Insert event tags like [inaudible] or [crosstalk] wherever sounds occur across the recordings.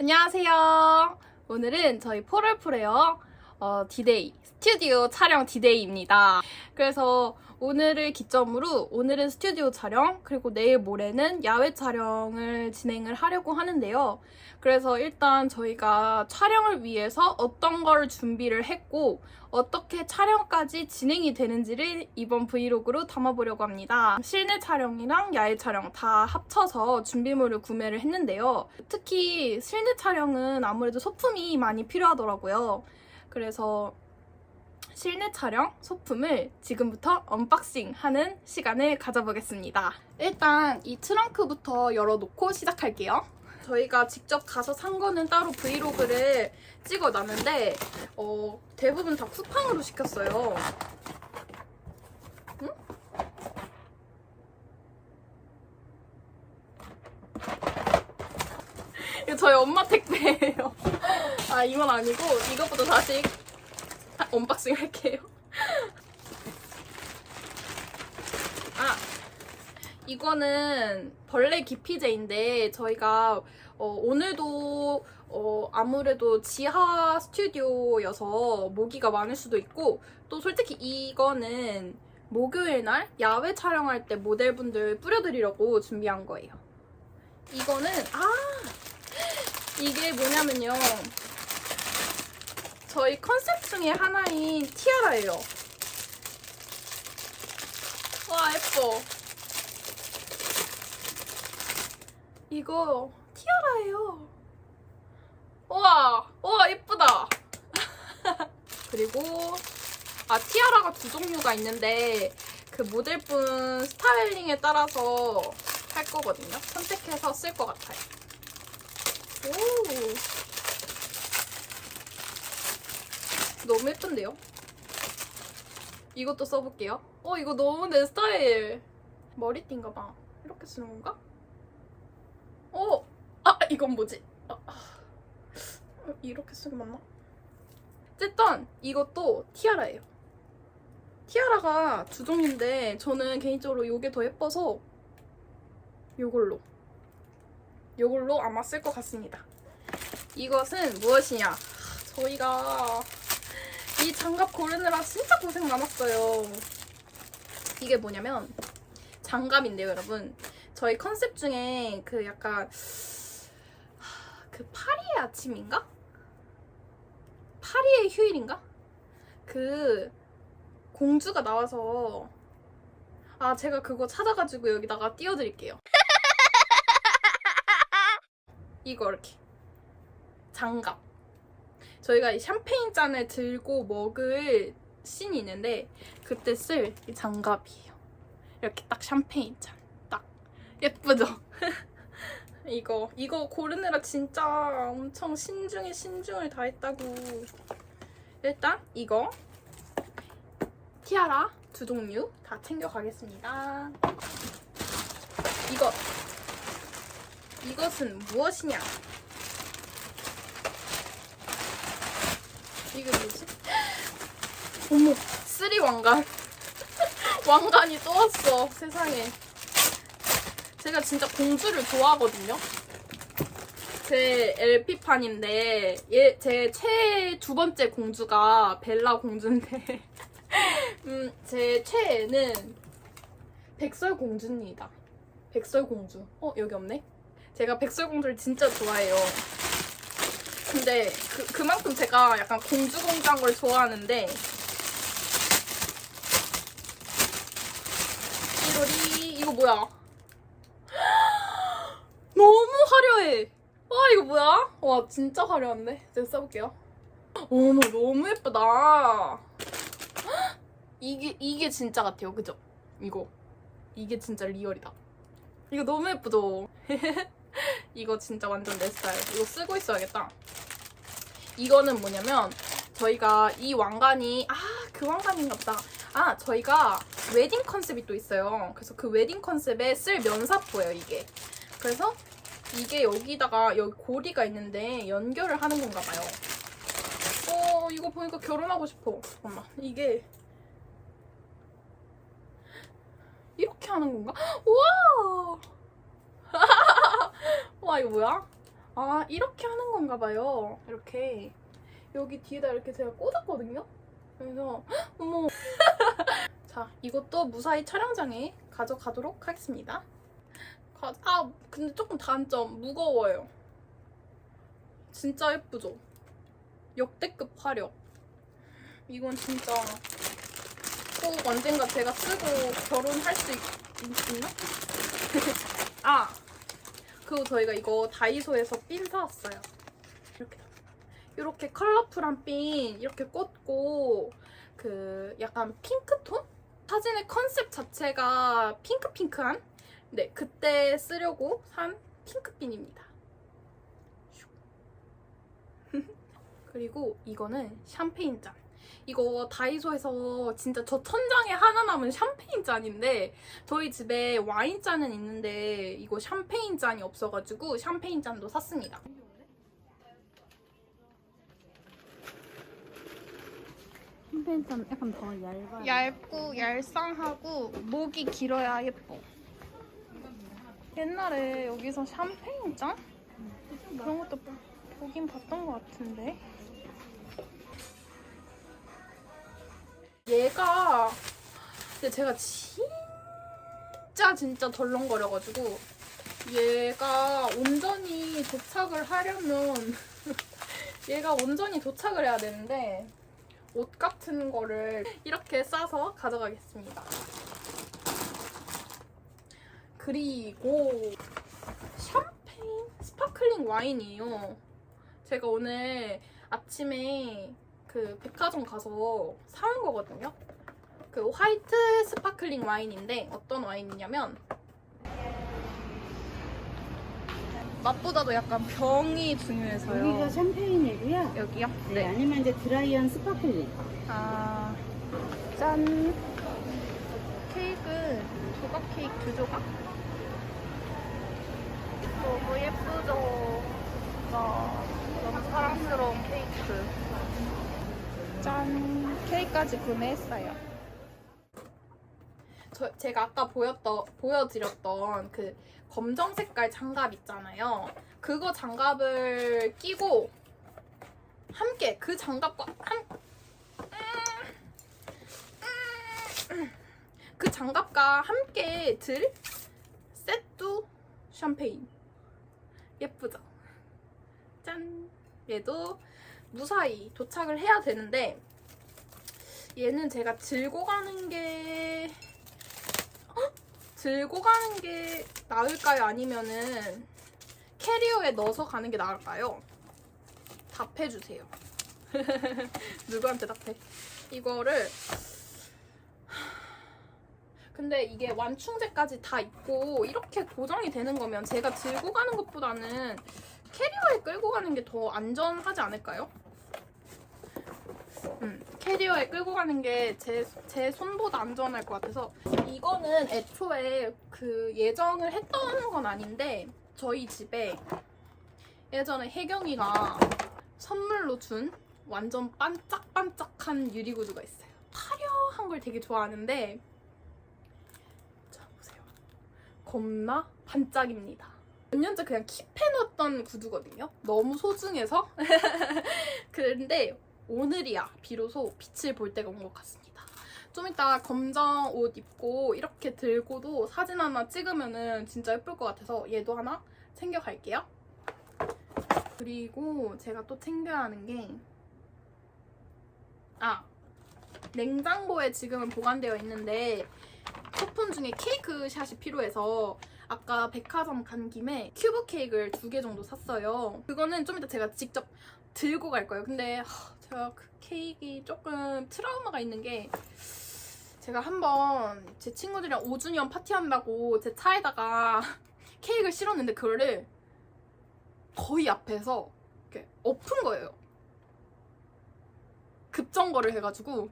안녕하세요. 오늘은 저희 포럴프레어 어, 디데이, 스튜디오 촬영 디데이입니다. 그래서 오늘을 기점으로 오늘은 스튜디오 촬영, 그리고 내일 모레는 야외 촬영을 진행을 하려고 하는데요. 그래서 일단 저희가 촬영을 위해서 어떤 걸 준비를 했고, 어떻게 촬영까지 진행이 되는지를 이번 브이로그로 담아보려고 합니다. 실내 촬영이랑 야외 촬영 다 합쳐서 준비물을 구매를 했는데요. 특히 실내 촬영은 아무래도 소품이 많이 필요하더라고요. 그래서 실내 촬영 소품을 지금부터 언박싱 하는 시간을 가져보겠습니다. 일단 이 트렁크부터 열어놓고 시작할게요. 저희가 직접 가서 산 거는 따로 브이로그를 찍어 놨는데 어, 대부분 다 쿠팡으로 시켰어요. 응? 이거 저희 엄마 택배예요. [laughs] 아 이건 아니고 이것부터 다시 언박싱 할게요. [laughs] 아 이거는 벌레 기피제인데 저희가 어, 오늘도 어, 아무래도 지하 스튜디오여서 모기가 많을 수도 있고 또 솔직히 이거는 목요일 날 야외 촬영할 때 모델분들 뿌려드리려고 준비한 거예요. 이거는 아 이게 뭐냐면요. 저희 컨셉 중에 하나인 티아라예요. 와 예뻐. 이거 티아라예요. 우와, 우와 예쁘다. [laughs] 그리고 아 티아라가 두 종류가 있는데 그 모델분 스타일링에 따라서 할 거거든요. 선택해서 쓸 것 같아요. 오. 너무 예쁜데요? 이것도 써볼게요. 어, 이거 너무 내 스타일. 머리띠인가 봐. 이렇게 쓰는 건가? 어! 아, 이건 뭐지? 아, 아. 이렇게 게 맞나? 어쨌든 이것도 티아라예요. 티아라가 두 종류인데 저는 개인적으로 이게 더 예뻐서 이걸로 이걸로 아마 쓸 것 같습니다. 이것은 무엇이냐? 저희가 이 장갑 고르느라 진짜 고생 많았어요. 이게 뭐냐면 장갑인데요, 여러분. 저희 컨셉 중에 그 약간 그 파리의 아침인가? 파리의 휴일인가? 그 공주가 나와서 아 제가 그거 찾아가지고 여기다가 띄워드릴게요. 이거 이렇게 장갑. 저희가 이 샴페인 잔을 들고 먹을 씬이 있는데 그때 쓸 이 장갑이에요. 이렇게 딱 샴페인 잔. 딱 예쁘죠? [laughs] 이거 이거 고르느라 진짜 엄청 신중에 신중을 다했다고. 일단 이거 티아라 두 종류 다 챙겨가겠습니다. 이것 이것은 무엇이냐? 이게 뭐지? 어머, 쓰리 왕관. [laughs] 왕관이 또 왔어, 세상에. 제가 진짜 공주를 좋아하거든요. 제 LP판인데, 얘, 제 최애 두 번째 공주가 벨라 공주인데, [laughs] 음, 제 최애는 백설공주입니다. 백설공주. 어, 여기 없네? 제가 백설공주를 진짜 좋아해요. 근데 그, 그만큼 제가 약간 공주공주한 걸 좋아하는데 1월이 이거 뭐야? [gasps] 너무 화려해. 와 이거 뭐야? 와 진짜 화려한데? 제가 써볼게요. 어머 너무 예쁘다. [gasps] 이게 이게 진짜 같아요, 그죠? 이거 이게 진짜 리얼이다. 이거 너무 예쁘죠? [laughs] 이거 진짜 완전 내 스타일. 이거 쓰고 있어야겠다. 이거는 뭐냐면 저희가 이 왕관이 아 그 왕관인가 보다. 아 저희가 웨딩 컨셉이 또 있어요. 그래서 그 웨딩 컨셉에 쓸 면사포예요 이게. 그래서 이게 여기다가 여기 고리가 있는데 연결을 하는 건가 봐요. 어 이거 보니까 결혼하고 싶어. 잠깐만 이게 이렇게 하는 건가? [gasps] 우와 아 이거 뭐야? 아 이렇게 하는 건가 봐요. 이렇게 여기 뒤에다 이렇게 제가 꽂았거든요. 그래서 헉, 어머. [laughs] 자 이것도 무사히 촬영장에 가져가도록 하겠습니다. 가- 아 근데 조금 단점 무거워요. 진짜 예쁘죠? 역대급 화력. 이건 진짜 꼭 언젠가 제가 쓰고 결혼할 수 있, 있나? [laughs] 아 그리고 저희가 이거 다이소에서 핀 사왔어요. 이렇게 이렇게 컬러풀한 핀 이렇게 꽂고 그 약간 핑크톤? 사진의 컨셉 자체가 핑크핑크한? 네 그때 쓰려고 산 핑크핀입니다. [laughs] 그리고 이거는 샴페인 잔. 이거 다이소에서 진짜 저 천장에 하나 남은 샴페인 잔인데 저희 집에 와인 잔은 있는데 이거 샴페인 잔이 없어가지고 샴페인 잔도 샀습니다. 샴페인 잔 약간 더 얇아. 얇고 얄쌍하고 목이 길어야 예뻐. 옛날에 여기서 샴페인 잔? 그런 것도 보긴 봤던 것 같은데. 얘가 근데 제가 진짜 진짜 덜렁거려가지고 얘가 온전히 도착을 하려면 [laughs] 얘가 온전히 도착을 해야 되는데 옷 같은 거를 이렇게 싸서 가져가겠습니다. 그리고 샴페인 스파클링 와인이에요. 제가 오늘 아침에 그 백화점 가서 사온 거거든요. 그 화이트 스파클링 와인인데 어떤 와인이냐면 맛보다도 약간 병이 중요해서요. 여기가 샴페인이고요. 여기요? 네. 아니면 이제 드라이한 스파클링. 아, 짠. 케이크 조각 케이크 두 조각. 너무 예쁘죠? 진짜 너무 사랑스러운 케이크. 짠. 케이크까지 구매했어요. 저, 제가 아까 보였던, 보여드렸던 그 검정 색깔 장갑 있잖아요. 그거 장갑을 끼고 함께 그 장갑과 함, 그 장갑과 함께 들 세뚜 샴페인 예쁘죠? 짠 얘도 무사히 도착을 해야 되는데 얘는 제가 들고 가는 게 헉? 들고 가는 게 나을까요? 아니면은 캐리어에 넣어서 가는 게 나을까요? 답해주세요. [laughs] 누구한테 답해? 이거를 근데 이게 완충제까지 다 있고 이렇게 고정이 되는 거면 제가 들고 가는 것보다는 캐리어에 끌고 가는 게 더 안전하지 않을까요? 음, 캐리어에 끌고 가는 게 제 제 손보다 안전할 것 같아서 이거는 애초에 그 예정을 했던 건 아닌데 저희 집에 예전에 혜경이가 선물로 준 완전 반짝반짝한 유리구두가 있어요. 화려한 걸 되게 좋아하는데 자 보세요. 겁나 반짝입니다. 몇 년째 그냥 킵해놓았던 구두거든요. 너무 소중해서. [laughs] 그런데 오늘이야 비로소 빛을 볼 때가 온 것 같습니다. 좀 이따 검정 옷 입고 이렇게 들고도 사진 하나 찍으면은 진짜 예쁠 것 같아서 얘도 하나 챙겨갈게요. 그리고 제가 또 챙겨야 하는 게 아, 냉장고에 지금은 보관되어 있는데 쿠폰 중에 케이크 샷이 필요해서 아까 백화점 간 김에 큐브 케이크를 두 개 정도 샀어요. 그거는 좀 이따 제가 직접 들고 갈 거예요. 근데 하, 제가 그 케이크 조금 트라우마가 있는 게 제가 한번 제 친구들이랑 5주년 파티한다고 제 차에다가 [laughs] 케이크를 실었는데 그거를 거의 앞에서 이렇게 엎은 거예요. 급정거를 해가지고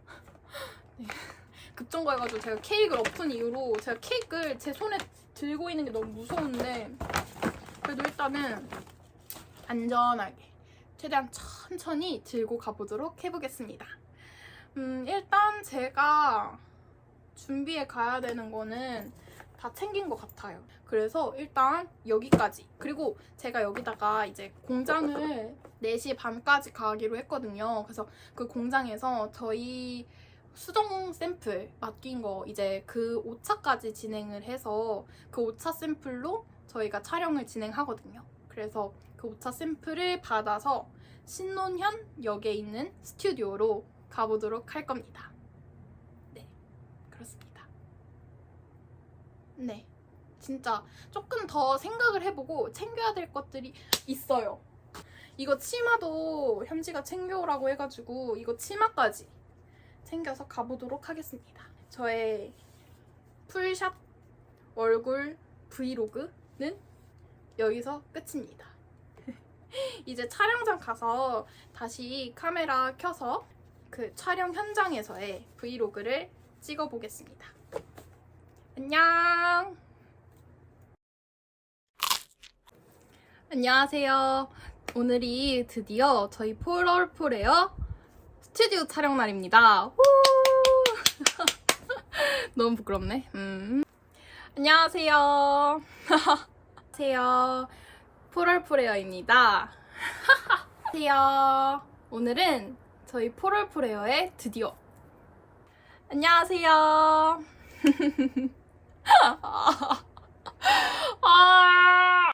[laughs] 네. [laughs] 급정거해가지고 제가 케이크를 엎은 이후로 제가 케이크를 제 손에 들고 있는 게 너무 무서운데 그래도 일단은 안전하게 최대한 천천히 들고 가보도록 해보겠습니다. 음, 일단 제가 준비해 가야 되는 거는 다 챙긴 것 같아요. 그래서 일단 여기까지. 그리고 제가 여기다가 이제 공장을 [laughs] 4시 반까지 가기로 했거든요. 그래서 그 공장에서 저희 수정 샘플 맡긴 거 이제 그 5차까지 진행을 해서 그 5차 샘플로 저희가 촬영을 진행하거든요. 그래서 그 5차 샘플을 받아서 신논현 역에 있는 스튜디오로 가보도록 할 겁니다. 네, 그렇습니다. 네, 진짜 조금 더 생각을 해보고 챙겨야 될 것들이 있어요. 이거 치마도 현지가 챙겨오라고 해가지고 이거 치마까지 챙겨서 가보도록 하겠습니다. 저의 풀샷 얼굴 브이로그는 여기서 끝입니다. [laughs] 이제 촬영장 가서 다시 카메라 켜서 그 촬영 현장에서의 브이로그를 찍어보겠습니다. 안녕! 안녕하세요. 오늘이 드디어 저희 폴얼풀에어 스튜디오 촬영 날입니다. 후! [laughs] 너무 부끄럽네. 음. 안녕하세요. 안녕하세요. 폴얼풀에어입니다. 안녕하세요. 오늘은 저희 폴얼풀에어의 드디어 안녕하세요. [laughs] 아,